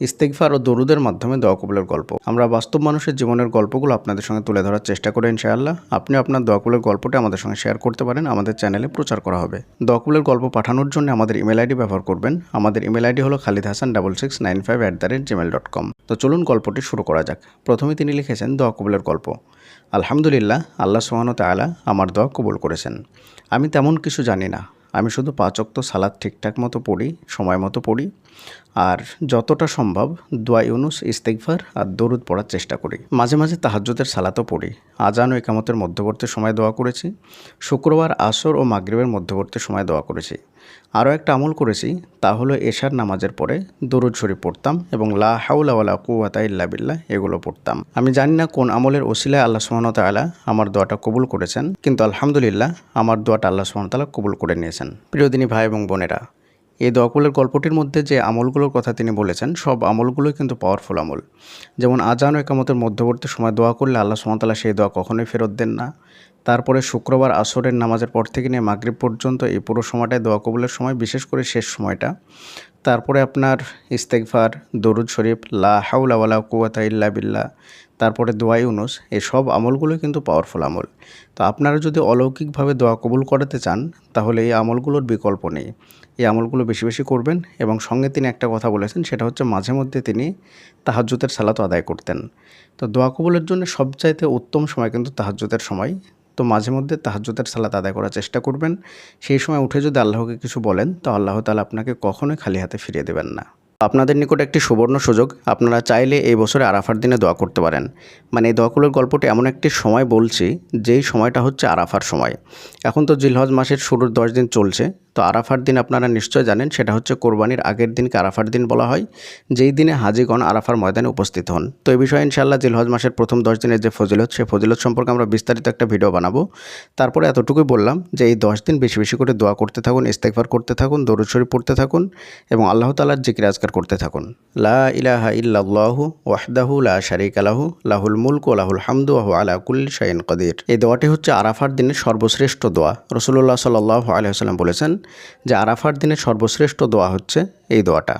ইস্তেকফার ও দরুদের মাধ্যমে দোয়া কবুলের গল্প। আমরা বাস্তব মানুষের জীবনের গল্পগুলো আপনাদের সঙ্গে তুলে ধরার চেষ্টা করি ইনশাআল্লাহ। আপনি আপনার দোয়া কবুলের গল্পটি আমাদের সঙ্গে শেয়ার করতে পারেন, আমাদের চ্যানেলে প্রচার করা হবে। দোয়া কবুলের গল্প পাঠানোর জন্য আমাদের ইমেল আইডি ব্যবহার করবেন। আমাদের ইমেল আইডি হলো Khalid Hasan double six nine five at the rate Gmail dot com তো চলুন গল্পটি শুরু করা যাক। প্রথমে তিনি লিখেছেন, দোয়া কবুলের গল্প। আলহামদুলিল্লাহ, আল্লাহ সুহান তালা আমার দোয়া কবুল করেছেন। আমি তেমন কিছু জানি না। আমি শুধু পাঁচ অক্ত সালাদ ঠিকঠাক মতো পড়ি, সময় মতো পড়ি। আর যতটা সম্ভব দোয়া ইউনুস ইস্তেকভার আর দরুদ পড়ার চেষ্টা করি। মাঝে মাঝে তাহাজ্যদের সালাতও পড়ি। আজান ও একামতের মধ্যবর্তী সময় দোয়া করেছি। শুক্রবার আসর ও মাগরীবের মধ্যবর্তী সময় দোয়া করেছি। আরও একটা আমল করেছি, তা হলো এশার নামাজের পরে দরুদ শরীফ পড়তাম এবং লা হাউলাওয়ালা কুয়াতা ইল্লা বিল্লাহ এগুলো পড়তাম। আমি জানি না কোন আমলের ওসিলায় আল্লাহ সুবহানাহু ওয়া তাআলা আমার দোয়াটা কবুল করেছেন, কিন্তু আলহামদুলিল্লাহ আমার দোয়াটা আল্লাহ তাআলা কবুল করে নিয়েছেন। প্রিয়দিনী ভাই এবং বোনেরা এই দোয়াকুলের গল্পটির মধ্যে যে আমলগুলোর কথা তিনি বলেছেন, সব আমলগুলোই কিন্তু পাওয়ারফুল আমল। যেমন আজান ও একামতের মধ্যবর্তী সময় দোয়া করলে আল্লাহ সুমতাল্লাহ সেই দোয়া কখনোই ফেরত দেন না। তারপরে শুক্রবার আসরের নামাজের পর থেকে নিয়ে মাগরীব পর্যন্ত এই পুরো সময়টায় দোয়া কবুলের সময়, বিশেষ করে শেষ সময়টা। তারপরে আপনার ইস্তেকফার দরুদ শরীফ, লা হাউলা ওয়ালা কুয়াতা ইল্লা বিল্লাহ, তারপরে দোয়া ইউনুস এই সব আমলগুলো কিন্তু পাওয়ারফুল আমল। তো আপনারা যদি অলৌকিকভাবে দোয়া কবুল করাতে চান, তাহলে এই আমলগুলোর বিকল্প নেই। এই আমলগুলো বেশি বেশি করবেন এবং সঙ্গে তিনি একটা কথা বলেছেন, সেটা হচ্ছে মাঝে মধ্যে তিনি তাহাজ্জুদের সালাত আদায় করতেন। তো দোয়া কবুলের জন্য সবচাইতে উত্তম সময় কিন্তু তাহাজ্জুদের সময়। তো মাঝে মধ্যে তাহাজ্যতের সালাত আদায় করার চেষ্টা করবেন। সেই সময় উঠে যদি আল্লাহকে কিছু বলেন, তো আল্লাহ তালা আপনাকে কখনোই খালি হাতে ফিরিয়ে দেবেন না। আপনাদের নিকট একটি সুবর্ণ সুযোগ। আপনারা চাইলে এই বছরে আরাফার দিনে দোয়া করতে পারেন। মানে এই দোয়াকুলের গল্পটি এমন একটি সময় বলছি, যেই সময়টা হচ্ছে আরাফার সময়। এখন তো জিলহজ মাসের শুরুর দশ দিন চলছে, তো আরাফার দিন আপনারা নিশ্চয় জানেন, সেটা হচ্ছে কোরবানির আগের দিনকে আরাফার দিন বলা হয়, যেই দিনে হাজিগণ আরাফার ময়দানে উপস্থিত হন। তো এই বিষয়ে ইনশাআল্লাহ জিলহজ মাসের প্রথম দশ দিনের যে ফজিলত, সে ফজিলত সম্পর্কে আমরা বিস্তারিত একটা ভিডিও বানাবো। তারপরে এতটুকুই বললাম যে এই দশ দিন বেশি বেশি করে দোয়া করতে থাকুন ইস্তেকবার করতে থাকুন, দরুদ শরীফ পড়তে থাকুন এবং আল্লাহ তালার জিকির আজকার করতে থাকুন। লা ইলাহা ইল্লাল্লাহু ওয়াহদাহু লা শারিক আলাহু লাহুল মুলক ও লাহুল হামদু ওয়াহু আলা কুল্লি শাইন কদির। এই দোয়াটি হচ্ছে আরাফার দিনের সর্বশ্রেষ্ঠ দোয়া। রসুল্লাহ সাল্লাহ আলহাম বলেছেন যে আরাফার দিনের সর্বশ্রেষ্ঠ দোয়া হচ্ছে এই দোয়াটা।